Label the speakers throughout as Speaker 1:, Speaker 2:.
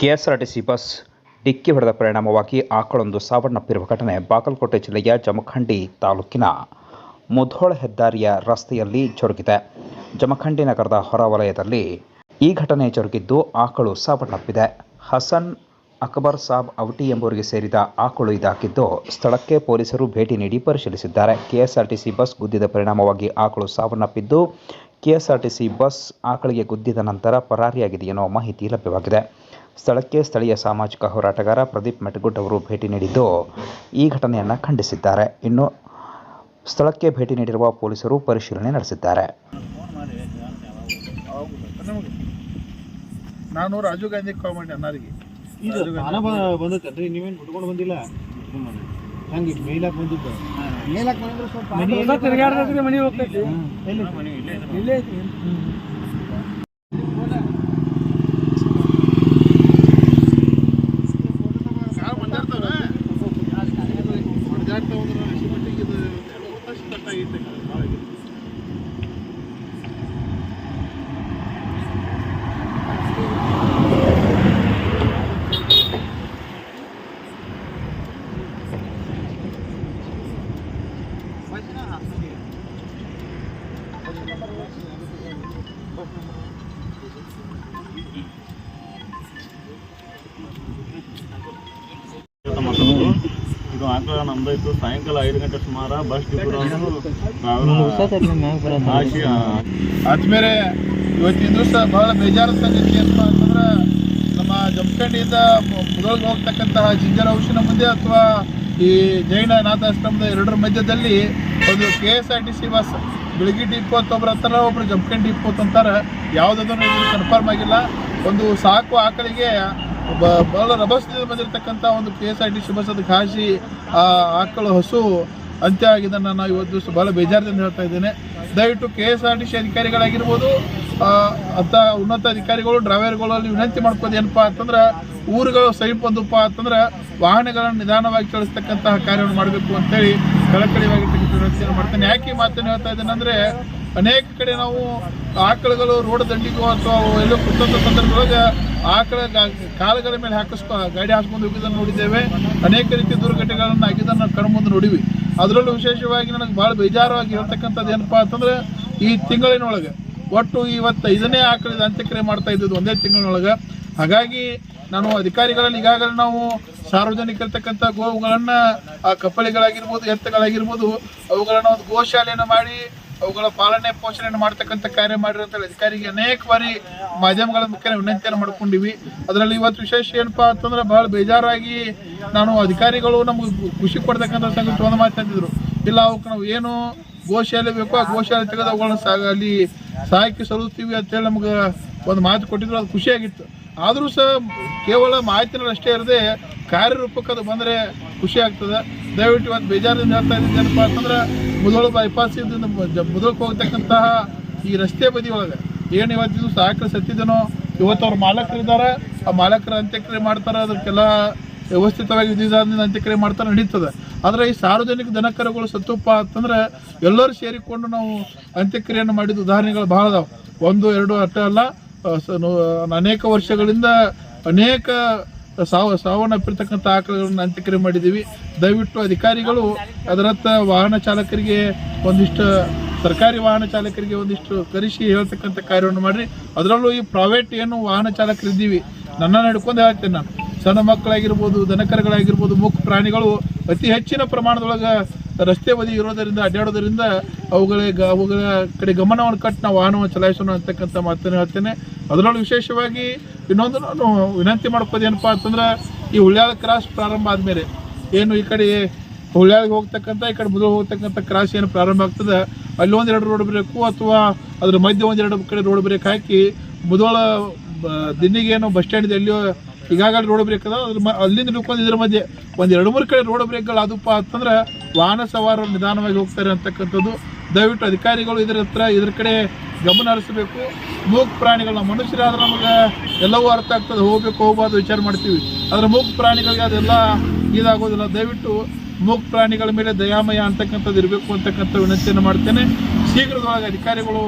Speaker 1: KSRTC bus ಡಿಕ್ಕಿ ಹೊಡೆದ ಪರಿಣಾಮವಾಗಿ ಆಕಳೊಂದು ಸಾವನ್ನಪ್ಪಿರುವ ಘಟನೆ ಬಾಗಲಕೋಟೆ ಜಿಲ್ಲೆಯ ಜಮಖಂಡಿ ತಾಲೂಕಿನ ಮುಧೋಳ ಹೆದ್ದಾರಿಯ ರಸ್ತೆಯಲ್ಲಿ ಜರುಗಿದೆ. ಜಮಖಂಡಿ ನಗರದ ಹೊರವಲಯದಲ್ಲಿ ಈ ಘಟನೆ ಜರುಗಿದ್ದು ಆಕಳು ಸಾವನ್ನಪ್ಪಿದೆ. ಹಸನ್ ಅಕ್ಬರ್ ಸಾಬ್ ಅವಟಿ ಎಂಬುವರಿಗೆ ಸೇರಿದ ಆಕಳು ಇದಾಗಿದ್ದು ಸ್ಥಳಕ್ಕೆ ಪೊಲೀಸರು ಭೇಟಿ ನೀಡಿ ಪರಿಶೀಲಿಸಿದ್ದಾರೆ. ಕೆಎಸ್ಆರ್ಟಿಸಿ ಬಸ್ ಗುದ್ದಿದ ಪರಿಣಾಮವಾಗಿ ಆಕಳು ಸಾವನ್ನಪ್ಪಿದ್ದು ಕೆಎಸ್ಆರ್ಟಿಸಿ ಬಸ್ ಆಕಳಿಗೆ ಗುದ್ದಿದ ನಂತರ ಪರಾರಿಯಾಗಿದೆ ಎನ್ನುವ ಮಾಹಿತಿ ಲಭ್ಯವಾಗಿದೆ. ಸ್ಥಳಕ್ಕೆ ಸ್ಥಳೀಯ ಸಾಮಾಜಿಕ ಹೋರಾಟಗಾರ ಪ್ರದೀಪ್ ಮೆಟಗುಡ್ ಅವರು ಭೇಟಿ ನೀಡಿದ್ದು ಈ ಘಟನೆಯನ್ನು ಖಂಡಿಸಿದ್ದಾರೆ. ಇನ್ನು ಸ್ಥಳಕ್ಕೆ ಭೇಟಿ ನೀಡಿರುವ ಪೊಲೀಸರು ಪರಿಶೀಲನೆ ನಡೆಸಿದ್ದಾರೆ.
Speaker 2: ನಾನು ರಾಜೀವ್ ಗಾಂಧಿ ಕಾಮಂಡ್ ಮಾಡಿ ಅನ್ನಾರಿಗೆ
Speaker 3: ಬಂದೈತಲ್ರಿ ನೀವೇನು ಬಿಟ್ಕೊಂಡು ಬಂದಿಲ್ಲ? ಹಂಗೆ ಮೇಲಾಕ್ ಬಂದಿದ್ದು. ಮೇಲಾಕ್ ಬಂದ್ರೆ ಸ್ವಲ್ಪ
Speaker 4: ಮನೆ ಹೋಗ್ತೈತಿ
Speaker 3: ಎಲ್ಲಿ
Speaker 4: ಇಲ್ಲೇ ಐತಿ
Speaker 2: ಇದು
Speaker 5: ಆಕಳ ನಮ್ದಾಯ್ತು. ಸಾಯಂಕಾಲ ಐದು ಗಂಟೆ ಸುಮಾರ ಬಸ್ ಡಿಪೋ ಆಶಿ
Speaker 2: ಆದ್ಮೇಲೆ ಇವತ್ತಿನ ದಿವಸ ಬಹಳ ಬೇಜಾರು ಸಂಗತಿ ಏನಪ್ಪ ಅಂತಂದ್ರೆ ನಮ್ಮ ಜಮಖಂಡಿಯಿಂದ ಮುಗಲ್ಗೆ ಹೋಗ್ತಕ್ಕಂತಹ ಜಿಂಜರ ಔಷಧ ಮುಂದೆ ಅಥವಾ ಈ ಜೈನ ನಾಥಾಶ್ರಮದ ಎರಡರ ಮಧ್ಯದಲ್ಲಿ ಒಂದು K S R T C bus ಬೆಳಗ್ಗೆ ಡಿಪೋ ಅಂತ ಒಬ್ರು ಅಂತಾರೆ ಒಬ್ರು ಜಮಖಂಡಿ ಡಿಪೋ ಅಂತಾರೆ. ಯಾವುದನ್ನು ಕನ್ಫರ್ಮ್ ಆಗಿಲ್ಲ. ಒಂದು ಸಾಕು ಆಕಳಿಗೆ ಬಹಳ ರಭಸದಿಂದ ಬಂದಿರತಕ್ಕಂಥ ಒಂದು K S R T C bus ಅದಕ್ಕೆ ಹಾಸಿ ಆ, ಆಕಳು ಹಸು ಅಂತ್ಯ ಆಗಿದ್ದನ್ನು ನಾವು ಇವತ್ತು ದಿವಸ ಬಹಳ ಬೇಜಾರದಿಂದ ಹೇಳ್ತಾ ಇದ್ದೇನೆ. ದಯವಿಟ್ಟು K S R T C ಅಧಿಕಾರಿಗಳಾಗಿರ್ಬೋದು ಅಂತ ಉನ್ನತ ಅಧಿಕಾರಿಗಳು, ಡ್ರೈವರ್ಗಳಲ್ಲಿ ವಿನಂತಿ ಮಾಡ್ಕೋದು ಏನಪ್ಪ ಅಂತಂದ್ರೆ, ಊರುಗಳು ಬಂದಪ್ಪ ಅಂತಂದ್ರೆ ವಾಹನಗಳನ್ನು ನಿಧಾನವಾಗಿ ಚಲಿಸ್ತಕ್ಕಂತಹ ಕಾರ್ಯವನ್ನು ಮಾಡಬೇಕು ಅಂತೇಳಿ ಕಳಕಳಿಯಾಗಿರ್ತಕ್ಕಂಥ ವಿನಂತಿಯನ್ನು ಮಾಡ್ತೇನೆ. ಯಾಕೆ ಮಾತನ್ನು ಹೇಳ್ತಾ ಇದ್ದೇನೆ ಅಂದರೆ, ಅನೇಕ ಕಡೆ ನಾವು ಆಕಳುಗಳು, ರೋಡ್ ದಂಡಿಗೋ ಅಥವಾ ಎಲ್ಲೋ ಕುತ್ತಂಥ ಸಂದರ್ಭದೊಳಗೆ ಆಕಳ ಕಾಲುಗಳ ಮೇಲೆ ಹಾಕಿಸ್ಕೊ ಗಾಡಿ ಹಾಸ್ಕೊಂಡು ಹೋಗಿದ್ದನ್ನು ನೋಡಿದ್ದೇವೆ. ಅನೇಕ ರೀತಿಯ ದುರ್ಘಟನೆಗಳನ್ನು ಆಗಿದ್ದನ್ನು ಕಣ್ಮುಂದು ನೋಡಿವಿ. ಅದರಲ್ಲೂ ವಿಶೇಷವಾಗಿ ನನಗೆ ಭಾಳ ಬೇಜಾರಾಗಿ ಇರತಕ್ಕಂಥದ್ದು ಏನಪ್ಪ ಅಂತಂದ್ರೆ, ಈ ತಿಂಗಳಿನೊಳಗೆ ಒಟ್ಟು ಇವತ್ತು ಐದನೇ ಆಕಳಿದ ಅಂತ್ಯಕ್ರಿಯೆ ಮಾಡ್ತಾ ಇದ್ದದ್ದು ಒಂದೇ ತಿಂಗಳಿನೊಳಗೆ. ಹಾಗಾಗಿ ನಾನು ಅಧಿಕಾರಿಗಳಲ್ಲಿ ಈಗಾಗಲೇ ನಾವು ಸಾರ್ವಜನಿಕರಿರ್ತಕ್ಕಂಥ ಗೋವುಗಳನ್ನು, ಆ ಕಪ್ಪಳಿಗಳಾಗಿರ್ಬೋದು, ಎತ್ತಗಳಾಗಿರ್ಬೋದು, ಅವುಗಳನ್ನು ಒಂದು ಗೋಶಾಲೆಯನ್ನು ಮಾಡಿ ಅವುಗಳ ಪಾಲನೆ ಪೋಷಣೆ ಮಾಡ್ತಕ್ಕಂಥ ಕಾರ್ಯ ಮಾಡಿರುವಂತ ಅಧಿಕಾರಿಗೆ ಅನೇಕ ಬಾರಿ ಮಾಧ್ಯಮಗಳ ಮುಖ್ಯ ವಿನಂತಿಯನ್ನು ಮಾಡ್ಕೊಂಡಿವಿ. ಅದರಲ್ಲಿ ಇವತ್ತು ವಿಶೇಷ ಏನಪ್ಪಾ ಅಂತಂದ್ರೆ ಬಹಳ ಬೇಜಾರಾಗಿ ನಾನು ಅಧಿಕಾರಿಗಳು ನಮ್ಗೆ ಖುಷಿ ಕೊಡ್ತಕ್ಕಂಥ ಸಂಗತಿ ಒಂದು ಮಾತಾಡಿದ್ರು ಇಲ್ಲ, ಅವಕ್ಕೆ ನಾವು ಏನು ಗೋಶಾಲೆ ಬೇಕು ಆ ಗೋಶಾಲೆ ತೆಗೆದು ಅವುಗಳನ್ನ ಸಾಗ, ಅಲ್ಲಿ ಸಹಾಯಕ್ಕೆ ಸಲ್ಲುತ್ತೀವಿ ಅಂತೇಳಿ ನಮ್ಗೆ ಒಂದು ಮಾತು ಕೊಟ್ಟಿದ್ರು. ಅದು ಖುಷಿಯಾಗಿತ್ತು. ಆದರೂ ಸಹ ಕೇವಲ ಮಾಹಿತಿನಲ್ಲಿ ಅಷ್ಟೇ ಇರದೆ ಕಾರ್ಯರೂಪಕ್ಕೆ ಅದು ಬಂದರೆ ಖುಷಿ ಆಗ್ತದೆ. ದಯವಿಟ್ಟು ಇವತ್ತು ಬೇಜಾರಿಂದ ಹೇಳ್ತಾ ಇದ್ದೀನಿ ಏನಪ್ಪ ಅಂತಂದ್ರೆ ಮುದೋಳು ಬೈಪಾಸ್ ಮುದೋಳಕ್ಕೆ ಹೋಗ್ತಕ್ಕಂತಹ ಈ ರಸ್ತೆ ಬದಿ ಒಳಗೆ. ಏನು ಇವತ್ತು ದಿವಸ ಆಕಳ ಸತ್ತಿದನೋ, ಇವತ್ತು ಅವ್ರ ಮಾಲಕರಿದ್ದಾರೆ ಆ ಮಾಲಕರ ಅಂತ್ಯಕ್ರಿಯೆ ಮಾಡ್ತಾರೆ, ಅದಕ್ಕೆಲ್ಲ ವ್ಯವಸ್ಥಿತವಾಗಿ ವಿಧಿವಿಧಾನದಿಂದ ಅಂತ್ಯಕ್ರಿಯೆ ಮಾಡ್ತಾರೆ ನಡೀತದೆ. ಆದರೆ ಈ ಸಾರ್ವಜನಿಕ ದನಕರುಗಳು ಸತ್ತುಪ್ಪ ಅಂತಂದ್ರೆ ಎಲ್ಲರೂ ಸೇರಿಕೊಂಡು ನಾವು ಅಂತ್ಯಕ್ರಿಯೆಯನ್ನು ಮಾಡಿದ ಉದಾಹರಣೆಗಳು ಬಹಳ ಅದಾವೆ. ಒಂದು, ಎರಡು, ಅಟ್ಟ ಅಲ್ಲ ಅನೇಕ ವರ್ಷಗಳಿಂದ ಅನೇಕ ಸಾವು ಸಾವನ್ನಪ್ಪಿರ್ತಕ್ಕಂಥ ಆಕಳಗಳನ್ನು ಅಂತ್ಯಕ್ರಿಯೆ ಮಾಡಿದ್ದೀವಿ. ದಯವಿಟ್ಟು ಅಧಿಕಾರಿಗಳು ಅದರತ್ತ ವಾಹನ ಚಾಲಕರಿಗೆ ಒಂದಿಷ್ಟು ಸರ್ಕಾರಿ ವಾಹನ ಚಾಲಕರಿಗೆ ಒಂದಿಷ್ಟು ಕರೆಸಿ ಹೇಳ್ತಕ್ಕಂಥ ಕಾರ್ಯವನ್ನು ಮಾಡಿರಿ. ಅದರಲ್ಲೂ ಈ ಪ್ರೈವೇಟ್ ಏನು ವಾಹನ ಚಾಲಕರಿದ್ದೀವಿ. ನನ್ನ ನಡ್ಕೊಂಡು ಹೇಳ್ತೇನೆ ನಾನು. ಸಣ್ಣ ಮಕ್ಕಳಾಗಿರ್ಬೋದು, ದನಕರಗಳಾಗಿರ್ಬೋದು ಮುಖ ಪ್ರಾಣಿಗಳು ಅತಿ ಹೆಚ್ಚಿನ ಪ್ರಮಾಣದೊಳಗೆ ರಸ್ತೆ ಬದಿ ಇರೋದರಿಂದ, ಅಡ್ಡಾಡೋದರಿಂದ ಅವುಗಳಿಗೆ ಅವುಗಳ ಕಡೆ ಗಮನವನ್ನು ಕಟ್ಟು ನಾವು ವಾಹನವನ್ನು ಚಲಾಯಿಸೋಣ ಅಂತಕ್ಕಂಥ ಮಾತನ್ನು ಹೇಳ್ತೇನೆ. ಅದರಲ್ಲೂ ವಿಶೇಷವಾಗಿ ಇನ್ನೊಂದು ನಾನು ವಿನಂತಿ ಮಾಡ್ಕೋದು ಏನಪ್ಪ ಅಂತಂದ್ರೆ ಈ ಉಳ್ಯಾಳ ಕ್ರಾಸ್ ಪ್ರಾರಂಭ ಆದಮೇಲೆ ಏನು ಈ ಕಡೆ ಹುಳ್ಯಾಳಿಗೆ ಹೋಗ್ತಕ್ಕಂಥ, ಈ ಕಡೆ ಮುದುಳು ಹೋಗ್ತಕ್ಕಂಥ ಕ್ರಾಸ್ ಏನು ಪ್ರಾರಂಭ ಆಗ್ತದೆ, ಅಲ್ಲಿ ಒಂದೆರಡು ರೋಡ್ ಬ್ರೇಕು ಅಥವಾ ಅದ್ರ ಮಧ್ಯೆ ಒಂದೆರಡು ಕಡೆ ರೋಡ್ ಬ್ರೇಕ್ ಹಾಕಿ ಮುದೋಳ ದಿನ್ನಿಗೆ ಏನು ಬಸ್ ಸ್ಟ್ಯಾಂಡ್ ಎಲ್ಲಿಯೋ ಈಗಾಗಲೇ ರೋಡ್ ಬ್ರೇಕ್ ಅದ, ಅದ್ರ ಅಲ್ಲಿಂದ ಹಿಡ್ಕೊಂಡು ಇದ್ರ ಮಧ್ಯೆ ಒಂದು ಎರಡು ಮೂರು ಕಡೆ ರೋಡ್ ಬ್ರೇಕ್ಗಳು ಅದಪ್ಪ ಅಂತಂದ್ರೆ ವಾಹನ ಸವಾರರು ನಿಧಾನವಾಗಿ ಹೋಗ್ತಾರೆ ಅಂತಕ್ಕಂಥದ್ದು. ದಯವಿಟ್ಟು ಅಧಿಕಾರಿಗಳು ಇದರ ಹತ್ರ, ಇದ್ರ ಕಡೆ ಗಮನ ಹರಿಸಬೇಕು. ಮೂಕ್ ಪ್ರಾಣಿಗಳನ್ನ ಮನುಷ್ಯರಾದ್ರೆ ನಮಗೆ ಎಲ್ಲವೂ ಅರ್ಥ ಆಗ್ತದೆ. ಹೋಗ್ಬೇಕು, ಹೋಗ್ಬಾರ್ದು ವಿಚಾರ ಮಾಡ್ತೀವಿ. ಆದರೆ ಮೂಕ್ ಪ್ರಾಣಿಗಳಿಗೆ ಅದೆಲ್ಲ ಇದಾಗೋದಿಲ್ಲ. ದಯವಿಟ್ಟು ಮೂಕ್ ಪ್ರಾಣಿಗಳ ಮೇಲೆ ದಯಾಮಯ ಅಂತಕ್ಕಂಥದ್ದು ಇರಬೇಕು ಅಂತಕ್ಕಂಥ ವಿನಂತಿಯನ್ನು ಮಾಡ್ತೇನೆ. ಶೀಘ್ರದೊಳಗೆ ಅಧಿಕಾರಿಗಳು,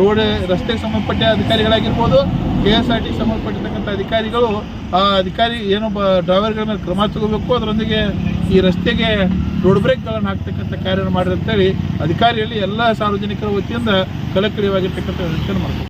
Speaker 2: ರೋಡ್ ರಸ್ತೆಗೆ ಸಂಬಂಧಪಟ್ಟ ಅಧಿಕಾರಿಗಳಾಗಿರ್ಬೋದು ಕೆ ಎಸ್ ಆರ್ ಟಿ ಸಂಬಂಧಪಟ್ಟಿರ್ತಕ್ಕಂಥ ಅಧಿಕಾರಿಗಳು, ಆ ಅಧಿಕಾರಿ ಏನೋ ಬ ಡ್ರೈವರ್ಗಳ ಕ್ರಮ ತಗೋಬೇಕು. ಅದರೊಂದಿಗೆ ಈ ರಸ್ತೆಗೆ ರೋಡ್ ಬ್ರೇಕ್ಗಳನ್ನು ಹಾಕ್ತಕ್ಕಂಥ ಕಾರ್ಯ ಮಾಡಿರಿ ಅಧಿಕಾರಿಯಲ್ಲಿ ಎಲ್ಲ ಸಾರ್ವಜನಿಕರ ವತಿಯಿಂದ ಕಲಕ್ರಿಯವಾಗಿರ್ತಕ್ಕಂಥ ವ್ಯವಸ್ಥೆಯನ್ನು ಮಾಡ್ತೀನಿ